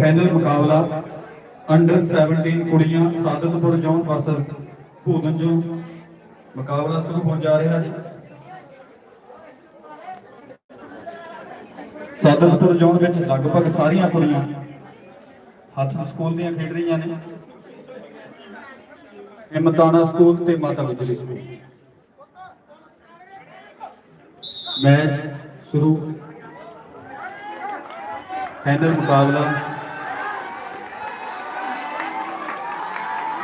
Final ਮੁਕਾਬਲਾ under 17 ਕੁੜੀਆਂ Sadatpur zone versus Bhudan zone ਮੁਕਾਬਲਾ ਸ਼ੁਰੂ ਹੋਣ ਜਾ ਰਿਹਾ ਜੀ। ਸਾਦਤਪੁਰ ਜ਼ੋਨ ਵਿੱਚ ਲਗਭਗ ਸਾਰੀਆਂ ਕੁੜੀਆਂ ਹੱਥ ਸਕੂਲ ਦੀਆਂ ਖੇਡ ਰਹੀਆਂ ਨੇ। ਹਿੰਮਤਾਨਾ ਸਕੂਲ ਤੇ ਮਾਤਾ ਗੁਜਰੀ ਸਕੂਲ। ਮੈਚ ਸ਼ੁਰੂ। ਫਾਈਨਲ ਮੁਕਾਬਲਾ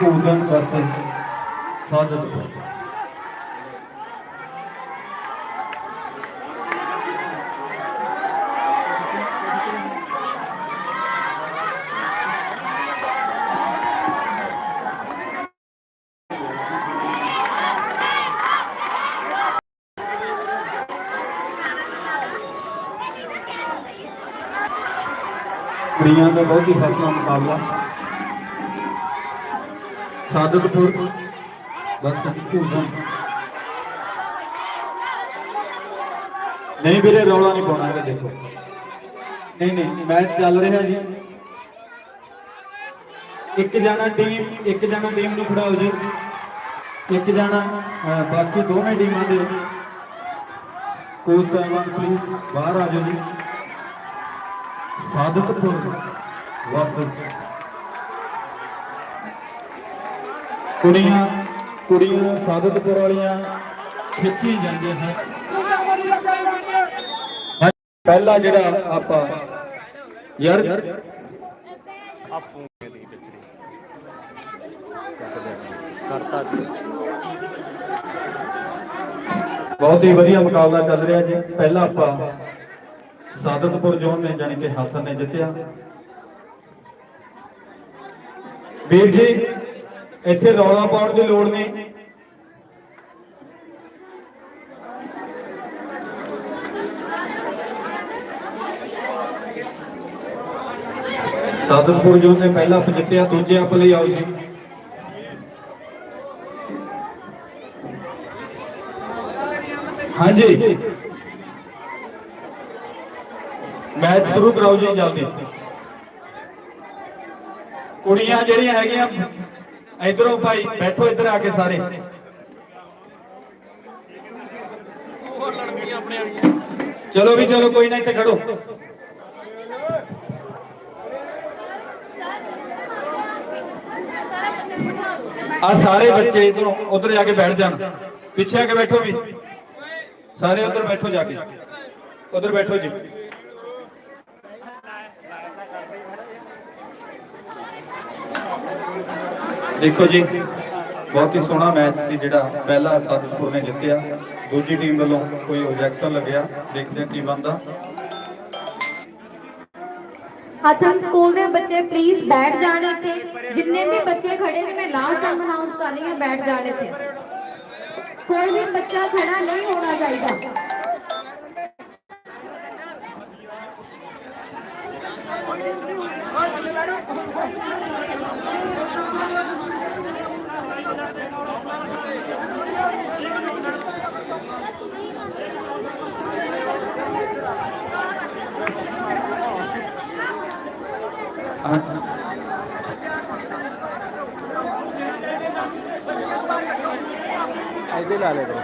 ਭੂਦਨ ਵਰਸਸ ਸਾਦਤਪੁਰ ਕੁੜੀਆਂ ਦਾ ਬਹੁਤ ਹੀ ਫਸਲਾ ਮੁਕਾਬਲਾ। ਸਾਦਤਪੁਰ ਵਰਸਸ ਭੂਦਨ ਨਹੀਂ ਵੀਰੇ, ਰੌਲਾ ਨਹੀਂ ਪਾਉਣਾ ਹੈਗਾ, ਦੇਖੋ। ਨਹੀਂ ਨਹੀਂ, ਮੈਚ ਚੱਲ ਰਿਹਾ ਜੀ। ਇੱਕ ਜਾਣਾ ਟੀਮ ਇੱਕ ਜਾਣਾ ਟੀਮ ਨੂੰ ਖੜਾਓ ਜੀ। ਇੱਕ ਜਾਣਾ ਬਾਕੀ ਦੋਵੇਂ ਟੀਮਾਂ ਦੇ। ਕੋਚ ਸਾਹਿਬਾਨ ਪਲੀਜ਼ ਬਾਹਰ ਆ ਜਾਓ ਜੀ। ਸਾਦਤਪੁਰ ਵਰਸਸ ਕੁੜੀਆਂ ਕੁੜੀਆਂ ਸਾਦਤਪੁਰ ਵਾਲੀਆਂ ਖਿੱਚੀ ਜਾਂਦੀਆਂ ਹਨ। ਪਹਿਲਾ ਜਿਹੜਾ ਆਪਾਂ, ਯਾਰ ਬਹੁਤ ਹੀ ਵਧੀਆ ਮੁਕਾਬਲਾ ਚੱਲ ਰਿਹਾ ਜੀ। ਪਹਿਲਾ ਆਪਾਂ ਸਾਦਤਪੁਰ ਜ਼ੋਨ ਨੇ ਜਾਣੀ ਕਿ ਹਾਸਨ ਨੇ ਜਿੱਤਿਆ। ਵੀਰ ਜੀ ਇੱਥੇ ਰੌਲਾ ਪਾਉਣ ਦੀ ਲੋੜ ਨਹੀਂ। ਸਾਦਤਪੁਰ ਜ਼ੋਨ ਨੇ ਪਹਿਲਾ ਆਪ ਜਿੱਤਿਆ, ਦੂਜੇ ਆਪ ਲਈ ਆਓ ਜੀ। ਹਾਂਜੀ। ਮੈਚ ਸ਼ੁਰੂ ਕਰਾਓ ਜੀ ਜਲਦੀ। ਕੁੜੀਆਂ ਜਿਹੜੀਆਂ ਹੈਗੀਆਂ ਇਧਰੋਂ ਭਾਈ ਬੈਠੋ ਇੱਧਰ ਆ ਕੇ ਸਾਰੇ ਚਲੋ ਵੀ ਚਲੋ ਕੋਈ ਨਾ ਇੱਥੇ ਖੜੋ ਸਾਰਾ ਬੱਚੇ ਨੂੰ ਬਿਠਾ ਦੋ ਤੇ ਆ ਸਾਰੇ ਬੱਚੇ ਇਧਰੋਂ ਉਧਰ ਜਾ ਕੇ ਬੈਠ ਜਾਣ ਪਿੱਛੇ ਆ ਕੇ ਬੈਠੋ ਵੀ ਸਾਰੇ ਉਧਰ ਬੈਠੋ ਜਾ ਕੇ ਉਧਰ ਬੈਠੋ ਜੀ ਦੇਖੋ ਜੀ, ਬਹੁਤ ਹੀ ਸੋਹਣਾ ਮੈਚ ਸੀ ਜਿਹੜਾ ਪਹਿਲਾ ਸਾਦਤਪੁਰ ਨੇ ਜਿੱਤਿਆ। ਦੂਜੀ ਟੀਮ ਵੱਲੋਂ ਕੋਈ ਆਬਜੈਕਸ਼ਨ ਲੱਗਿਆ। ਦੇਖਦੇ ਹਾਂ ਕੀ ਬਣਦਾ ਹਥਨ ਸਕੂਲ ਦੇ ਬੱਚੇ ਪਲੀਜ਼ ਬੈਠ ਜਾਣ ਇੱਥੇ। ਜਿੰਨੇ ਵੀ ਬੱਚੇ ਖੜੇ ਨੇ, ਮੈਂ ਲਾਸਟ ਟਾਈਮ ਅਨਾਉਂਸ ਕਰ ਰਹੀ ਹਾਂ, ਬੈਠ ਜਾਣ ਇੱਥੇ। ਕੋਈ ਵੀ ਬੱਚਾ ਖੜਾ ਨਹੀਂ ਹੋਣਾ ਚਾਹੀਦਾ। ਇਹਦੇ ਲਾ ਲੈ ਕਰੋ।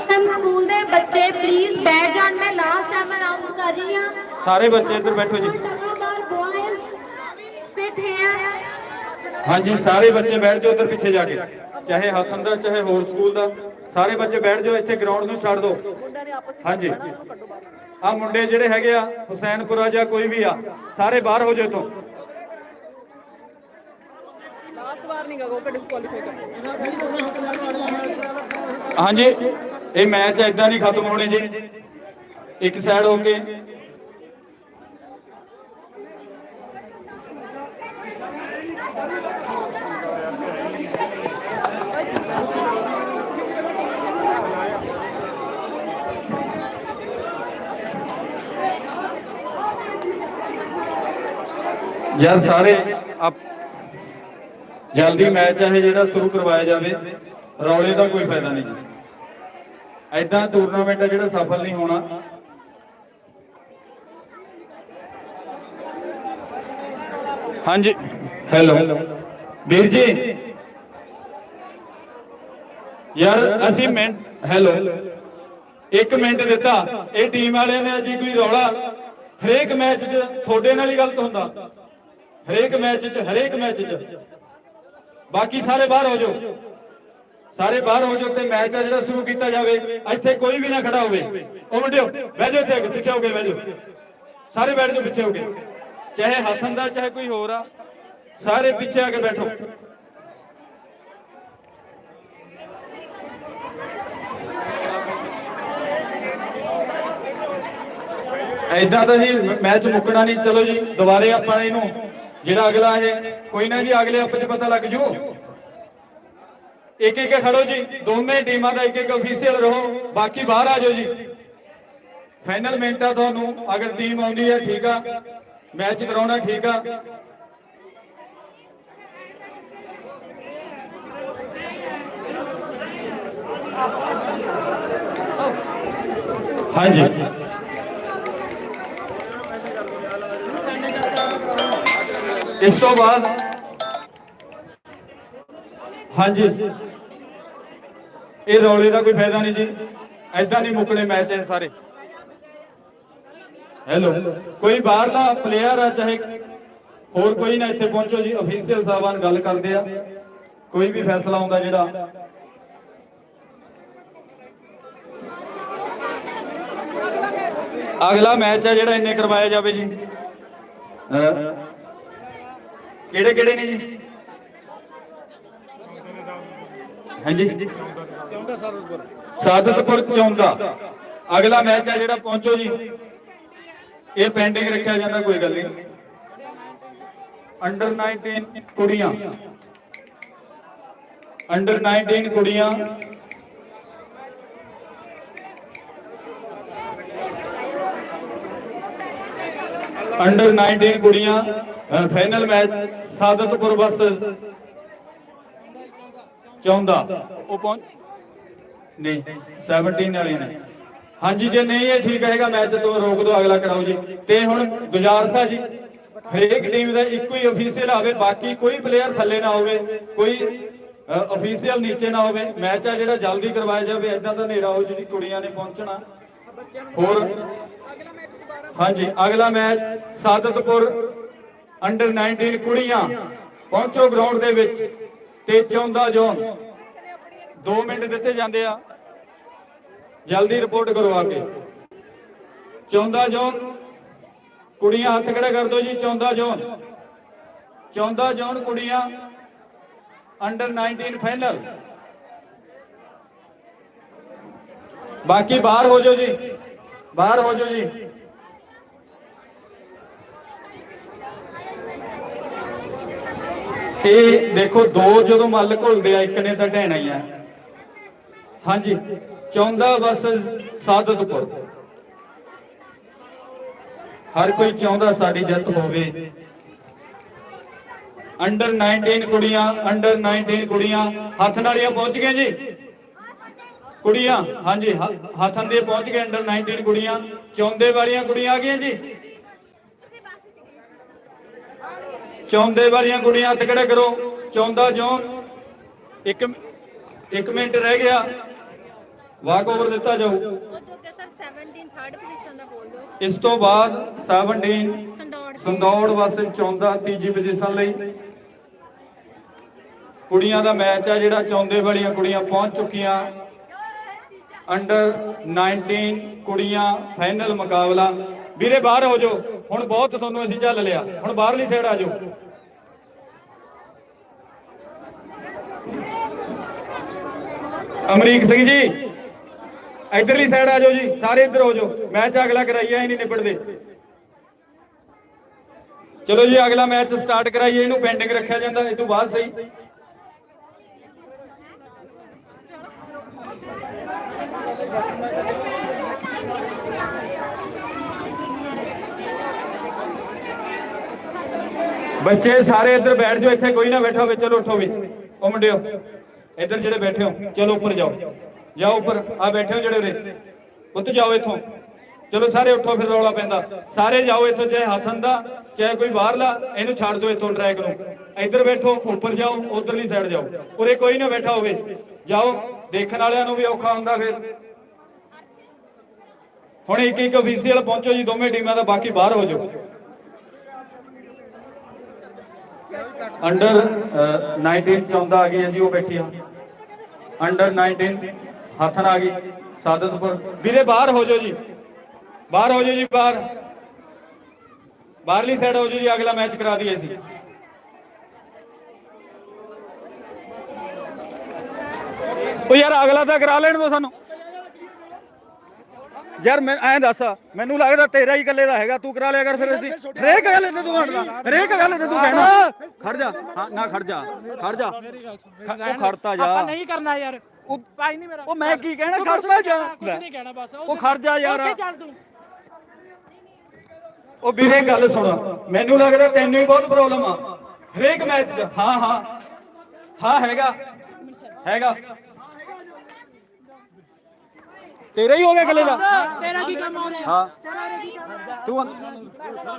ਹਥਨ ਸਕੂਲ ਦੇ ਬੱਚੇ ਪਲੀਜ਼ ਬੈਠ ਜਾਣ ਮੈਂ ਲਾਸਟ ਟਾਈਮ ਅਨਾਉਂਸ ਕਰ ਰਹੀ ਹਾਂ। ਸਾਰੇ ਬੱਚੇ ਇੱਧਰ ਬੈਠੋ ਜੀ। ਸਿਟ ਹੇਅਰ ਹਾਂਜੀ ਸਾਰੇ ਬੱਚੇ ਬੈਠ ਜਾਓ ਉਧਰ ਪਿੱਛੇ ਜਾ ਕੇ। ਚਾਹੇ ਹੱਥਨ ਦਾ ਚਾਹੇ ਹੋਰ ਸਕੂਲ ਦਾ। ਸਾਰੇ ਬੱਚੇ ਬੈਠ ਜਾਓ ਇੱਥੇ ਗਰਾਊਂਡ ਨੂੰ ਛੱਡ ਦਿਓ। ਹਾਂਜੀ। ਆ ਮੁੰਡੇ ਜਿਹੜੇ ਹੈਗੇ ਆ ਹੁਸੈਨਪੁਰਾ ਜਾਂ ਕੋਈ ਵੀ ਆ ਸਾਰੇ ਬਾਹਰ ਹੋ ਜਾਓ ਤੋਂ ਲਾਸਟ ਡਿਸਕੁਆਲੀਫਾਈ ਕਰ ਹਾਂਜੀ ਇਹ ਮੈਚ ਐਦਾਂ ਨਹੀਂ ਖਤਮ ਹੋਣੇ ਜੀ। ਇੱਕ ਸਾਈਡ ਹੋ ਕੇ। ਯਾਰ ਸਾਰੇ ਜਲਦੀ ਮੈਚ ਹੈ ਜਿਹੜਾ ਸ਼ੁਰੂ ਕਰਵਾਇਆ ਜਾਵੇ ਰੌਲੇ ਦਾ ਕੋਈ ਫਾਇਦਾ ਨਹੀਂ ਜੀ। ਐਦਾਂ ਟੂਰਨਾਮੈਂਟ ਹੈ ਜਿਹੜਾ ਸਫਲ ਨਹੀਂ ਹੋਣਾ। ਹਾਂਜੀ। ਹੈਲੋ ਵੀਰ ਜੀ। ਯਾਰ ਅਸੀਂ ਮਿੰਟ ਹੈਲੋ ਇੱਕ ਮਿੰਟ ਦਿੱਤਾ। ਇਹ ਟੀਮ ਵਾਲਿਆਂ ਨੇ ਜੀ ਕੋਈ ਰੌਲਾ? ਹਰੇਕ ਮੈਚ 'ਚ ਤੁਹਾਡੇ ਨਾਲ ਹੀ ਗਲਤ ਹੁੰਦਾ। ਹਰੇਕ ਮੈਚ 'ਚ, ਹਰੇਕ ਮੈਚ 'ਚ। ਬਾਕੀ ਸਾਰੇ ਬਾਹਰ ਹੋ ਜਾਓ। ਸਾਰੇ ਬਾਹਰ ਹੋ ਜਾਓ ਤੇ ਮੈਚ ਆ ਜਿਹੜਾ ਸ਼ੁਰੂ ਕੀਤਾ ਜਾਵੇ, ਇੱਥੇ ਕੋਈ ਵੀ ਨਾ ਖੜਾ ਹੋਵੇ। ਉਹ ਮੁੰਡਿਓ, ਬਹਿ ਜਾਓ ਇੱਥੇ ਪਿੱਛੇ ਹੋ ਕੇ ਬਹਿ ਜਾਓ। ਸਾਰੇ ਬੈਠ ਜਾਓ ਪਿੱਛੇ ਹੋ ਕੇ। ਚਾਹੇ ਹੱਥ ਦਾ ਚਾਹੇ ਕੋਈ ਹੋਰ ਆ, ਸਾਰੇ ਪਿੱਛੇ ਆ ਕੇ ਬੈਠੋ। ਐਦਾਂ ਤਾਂ ਜੀ, ਮੈਚ ਮੁੱਕਣਾ ਨਹੀਂ। ਚਲੋ ਜੀ, ਦੁਬਾਰੇ ਆਪਾਂ ਇਹਨੂੰ ਜਿਹੜਾ ਅਗਲਾ ਹੈ ਕੋਈ ਨਾ ਜੀ ਅਗਲੇ ਆਪ 'ਚ ਪਤਾ ਲੱਗ ਜੂ। ਇੱਕ ਇੱਕ ਖੜੋ ਜੀ, ਦੋਵੇਂ ਟੀਮਾਂ ਦਾ ਇੱਕ ਇੱਕ ਅਫੀਸ਼ੀਅਲ ਰਹੋ, ਬਾਕੀ ਬਾਹਰ ਆ ਜਾਓ ਜੀ। ਫਾਈਨਲ ਮਿੰਟ ਤੁਹਾਨੂੰ, ਅਗਰ ਟੀਮ ਆਉਂਦੀ ਹੈ, ਠੀਕ ਆ। ਮੈਚ ਕਰਾਉਣਾ, ਠੀਕ ਆ। ਹਾਂਜੀ। ਇਸ ਤੋਂ ਬਾਅਦ ਹਾਂਜੀ। ਇਹ ਰੌਲੇ ਦਾ ਕੋਈ ਫਾਇਦਾ ਨਹੀਂ ਜੀ। ਐਦਾਂ ਨਹੀਂ ਮੁੱਕਣੇ ਮੈਚ ਇਹ ਸਾਰੇ। ਹੈਲੋ ਕੋਈ ਬਾਹਰਲਾ ਪਲੇਅਰ ਆ, ਚਾਹੇ ਹੋਰ ਕੋਈ ਨਾ ਇੱਥੇ ਪਹੁੰਚੋ ਜੀ। ਅਫੀਸ਼ੀਅਲ ਸਾਹਿਬਾਨ ਗੱਲ ਕਰਦੇ ਆ। ਕੋਈ ਵੀ ਫੈਸਲਾ ਹੁੰਦਾ ਜਿਹੜਾ। ਅਗਲਾ ਮੈਚ ਹੈ ਜਿਹੜਾ ਇੰਨੇ ਕਰਵਾਇਆ ਜਾਵੇ ਜੀ। ਕਿਹੜੇ ਕਿਹੜੇ ਨੇ ਜੀ? ਹਾਂਜੀ। ਸਾਦਤਪੁਰ ਚੌਂਦਾ। ਅਗਲਾ ਮੈਚ ਹੈ ਜਿਹੜਾ, ਪਹੁੰਚੋ ਜੀ। ਇਹ ਪੈਂਡਿੰਗ ਰੱਖਿਆ ਜਾਂਦਾ, ਕੋਈ ਗੱਲ ਨਹੀਂ। ਅੰਡਰ 19 ਕੁੜੀਆਂ। ਅੰਡਰ 19 ਕੁੜੀਆਂ। ਅੰਡਰ 19 ਕੁੜੀਆਂ। Final match Sadatpur versus Chaunda. ਉਹ ਪਹੁੰਚ ਨਹੀਂ 17 ਵਾਲੇ ਨੇ। ਹਾਂਜੀ ਜੇ ਨਹੀਂ ਇਹ ਠੀਕ ਹੈਗਾ ਮੈਚ ਤੋਂ ਰੋਕ ਦਿਓ ਅਗਲਾ ਕਰਾਓ ਜੀ। ਤੇ ਹੁਣ ਗੁਜ਼ਾਰਸਾ ਜੀ ਹਰੇਕ ਟੀਮ ਦਾ ਇੱਕੋ ਹੀ ਅਫੀਸ਼ੀਅਲ ਆਵੇ ਬਾਕੀ ਕੋਈ ਪਲੇਅਰ ਥੱਲੇ ਨਾ ਹੋਵੇ ਕੋਈ ਅਫੀਸ਼ੀਅਲ ਨੀਚੇ ਨਾ ਹੋਵੇ। ਮੈਚ ਆ ਜਿਹੜਾ ਜਲਦੀ ਕਰਵਾਇਆ ਜਾਵੇ ਐਦਾਂ ਤਾਂ ਹਨੇਰਾ ਹੋ ਜਿਹੜੀ ਕੁੜੀਆਂ ਨੇ ਪਹੁੰਚਣਾ। ਹੋਰ ਹਾਂਜੀ ਅਗਲਾ ਮੈਚ ਸਾਦਤਪੁਰ ਅੰਡਰ 19 ਕੁੜੀਆਂ, ਪਹੁੰਚੋ ਗਰਾਊਂਡ ਦੇ ਵਿੱਚ, ਤੇ ਚੌਂਦਾ ਜ਼ੋਨ 2 ਮਿੰਟ ਦਿੱਤੇ ਜਾਂਦੇ ਆ। ਜਲਦੀ ਰਿਪੋਰਟ ਕਰੋ ਆ ਕੇ। ਚੌਂਦਾ ਜ਼ੋਨ ਕੁੜੀਆਂ ਹੱਥ ਖੜੇ ਕਰ ਦਿਓ ਜੀ ਚੌਂਦਾ ਜ਼ੋਨ ਚੌਂਦਾ ਜ਼ੋਨ ਕੁੜੀਆਂ ਅੰਡਰ 19 ਫਾਈਨਲ ਬਾਕੀ ਬਾਹਰ ਹੋ ਜਾਓ ਜੀ। ਬਾਹਰ ਹੋ ਜਾਓ ਜੀ। ਇਹ ਦੇਖੋ, ਦੋ ਜਦੋਂ ਮੱਲ ਘੁਲਦੇ ਆ ਇੱਕ ਨੇ ਤਾਂ ਢਹਿਣਾ ਹੀ ਆ। ਹਾਂਜੀ, ਚੌਂਦਾ ਵਰਸਸ ਸਾਦਤਪੁਰ। ਹਰ ਕੋਈ ਚਾਹੁੰਦਾ ਸਾਡੀ ਜਿੱਤ ਹੋਵੇ। ਅੰਡਰ 19 ਕੁੜੀਆਂ ਅੰਡਰ 19 ਕੁੜੀਆਂ, ਹੱਥ ਨਾਲੀਆਂ ਪਹੁੰਚ ਗਈਆਂ ਜੀ। ਕੁੜੀਆਂ, ਹਾਂਜੀ, ਹ- ਹੱਥਾਂ ਦੇ ਪਹੁੰਚ ਗਏ ਅੰਡਰ 19 ਕੁੜੀਆਂ। ਚੌਂਦੇ ਵਾਲੀਆਂ ਕੁੜੀਆਂ ਆ ਗਈਆਂ ਜੀ। ਚੌਂਦੇ ਵਾਲੀਆਂ ਕੁੜੀਆਂ ਹੱਥ ਖੜੇ ਕਰੋ। ਚੌਂਦਾ ਜੋਨ ਇੱਕ ਇੱਕ ਮਿੰਟ ਰਹਿ ਗਿਆ। ਵਾਕ ਓਵਰ ਦਿੱਤਾ ਜਾਊ। ਉਹ ਤੋਂ ਕਿ ਸਰ 17 ਥਰਡ ਪੋਜੀਸ਼ਨ ਦਾ ਬੋਲ ਦਿਓ। ਇਸ ਤੋਂ ਬਾਅਦ 17 ਸੰਡੌੜ ਸੰਦੌੜ ਵਾਸਤੇ ਚੌਂਦਾ ਤੀਜੀ ਪੋਜੀਸ਼ਨ ਲਈ। ਕੁੜੀਆਂ ਦਾ ਮੈਚ ਆ ਜਿਹੜਾ ਚੌਂਦੇ ਵਾਲੀਆਂ ਕੁੜੀਆਂ ਪਹੁੰਚ ਚੁੱਕੀਆਂ। ਅੰਡਰ 19 ਕੁੜੀਆਂ ਫਾਈਨਲ ਮੁਕਾਬਲਾ। ਵੀਰੇ ਬਾਹਰ ਹੋ ਜਾਓ। ਹੁਣ ਬਹੁਤ ਤੁਹਾਨੂੰ ਅਸੀਂ ਝੱਲ ਲਿਆ। ਹੁਣ ਬਾਹਰਲੀ ਸਾਈਡ ਆ ਜਾਓ। ਅਮਰੀਕ ਸਿੰਘ ਜੀ, ਇਧਰਲੀ ਸਾਈਡ ਆ ਜਾਓ ਜੀ, ਸਾਰੇ ਇੱਧਰ ਹੋ ਜਾਓ। ਮੈਚ ਅਗਲਾ ਕਰਾਈਆ ਹੀ ਨਹੀਂ ਨਿਬੜਦੇ। ਚਲੋ ਜੀ, ਅਗਲਾ ਮੈਚ ਸਟਾਰਟ ਕਰਾਈਏ, ਇਹਨੂੰ ਪੈਂਡਿੰਗ ਰੱਖਿਆ ਜਾਂਦਾ, ਇਹ ਤੋਂ ਬਾਅਦ ਸਹੀ। ਬੱਚੇ ਸਾਰੇ ਇੱਧਰ ਬੈਠ ਜਾਓ, ਇੱਥੇ ਕੋਈ ਨਾ ਬੈਠਾ ਹੋਵੇ ਚਲੋ ਉੱਠੋ ਵੀ। ਉਹ ਮੁੰਡਿਓ, ਇੱਧਰ ਜਿਹੜੇ ਬੈਠੇ ਹੋ, ਚਲੋ ਉੱਪਰ ਜਾਓ। ਜਾਓ ਉੱਪਰ ਆ ਬੈਠੇ ਹੋ ਜਿਹੜੇ ਉਰੇ। ਉੱਤ ਜਾਓ ਇੱਥੋਂ। ਚਲੋ ਸਾਰੇ ਉੱਠੋ, ਫਿਰ ਰੌਲਾ ਪੈਂਦਾ। ਸਾਰੇ ਜਾਓ ਇੱਥੋਂ, ਚਾਹੇ ਹੱਥਨ ਦਾ ਚਾਹੇ ਕੋਈ ਬਾਹਰਲਾ, ਇਹਨੂੰ ਛੱਡ ਦਿਓ ਇੱਥੋਂ ਟਰੈਕ ਨੂੰ। ਇੱਧਰ ਬੈਠੋ, ਉੱਪਰ ਜਾਓ, ਉਧਰਲੀ ਸਾਈਡ ਜਾਓ। ਉਰੇ ਕੋਈ ਨਾ ਬੈਠਾ ਹੋਵੇ। ਜਾਓ, ਦੇਖਣ ਵਾਲਿਆਂ ਨੂੰ ਵੀ ਔਖਾ ਹੁੰਦਾ ਫਿਰ। ਹੁਣ ਇੱਕ ਇੱਕ ਅਫੀਸੀਅਲ ਪਹੁੰਚੋ ਜੀ, ਦੋਵੇਂ ਟੀਮਾਂ ਦਾ, ਬਾਕੀ ਬਾਹਰ ਹੋ ਜਾਓ। ਅੰਡਰ 19 ਚੌਂਦਾ ਆ ਗਈ ਹੈ ਜੀ, ਉਹ ਬੈਠੀ ਆ। ਅੰਡਰ 19 ਹੱਥਨ ਆ ਗਈ, ਸਾਦਤਪੁਰ। ਵੀਰੇ, ਬਾਹਰ ਹੋ ਜਾਓ ਜੀ। ਬਾਹਰ ਹੋ ਜਾਓ ਜੀ, ਬਾਹਰ। ਬਾਹਰਲੀ ਸਾਈਡ ਹੋ ਜਾਓ ਜੀ, ਅਗਲਾ ਮੈਚ ਕਰਾ ਦਈਏ ਸੀ ਉਹ ਯਾਰ, ਅਗਲਾ ਤਾਂ ਕਰਾ ਲੈਣ ਦੋ ਸਾਨੂੰ। ਯਾਰ ਮੈਂ ਐਂ ਦੱਸ ਮੈਨੂੰ ਲੱਗਦਾ ਤੇਰਾ ਹੀ ਇਕੱਲੇ ਦਾ ਹੈਗਾ ਤੂੰ ਕਰਾ ਲਿਆ ਕਰ ਫਿਰ ਅਸੀਂ। ਹਰੇਕ ਗੱਲ ਤੇ ਤੂੰ ਹਟਦਾ ਹਰੇਕ ਗੱਲ ਤੇ ਤੂੰ ਕਹਿਣਾ। ਖੜ ਜਾ ਹਾਂ ਨਾ ਖੜ ਜਾ ਖੜ ਜਾ। ਉਹ ਖੜਤਾ ਜਾ। ਆਪਾਂ ਨਹੀਂ ਕਰਨਾ ਯਾਰ। ਉਹ ਭਾਈ ਨਹੀਂ ਮੇਰਾ। ਉਹ ਮੈਂ ਕੀ ਕਹਿਣਾ ਖੜਤਾ ਜਾ। ਕੁਛ ਨਹੀਂ ਕਹਿਣਾ ਬਸ। ਉਹ ਖੜ ਜਾ ਯਾਰ। ਚੱਲ ਤੂੰ। ਉਹ ਵੀਰੇ ਗੱਲ ਸੁਣ। ਮੈਨੂੰ ਲੱਗਦਾ ਤੈਨੂੰ ਹੀ ਬਹੁਤ ਪ੍ਰੋਬਲਮ ਆ। ਹਰੇਕ ਮੈਚ 'ਚ ਹਾਂ ਹਾਂ। ਹਾਂ ਹੈਗਾ। ਹੈਗਾ। ਤੇਰਾ ਹੀ ਹੋ ਗਿਆ ਗੱਲੇ ਦਾ ਤੇਰਾ ਕੀ ਕੰਮ ਹੋ ਰਿਹਾ? ਹਾਂ। ਤੂੰ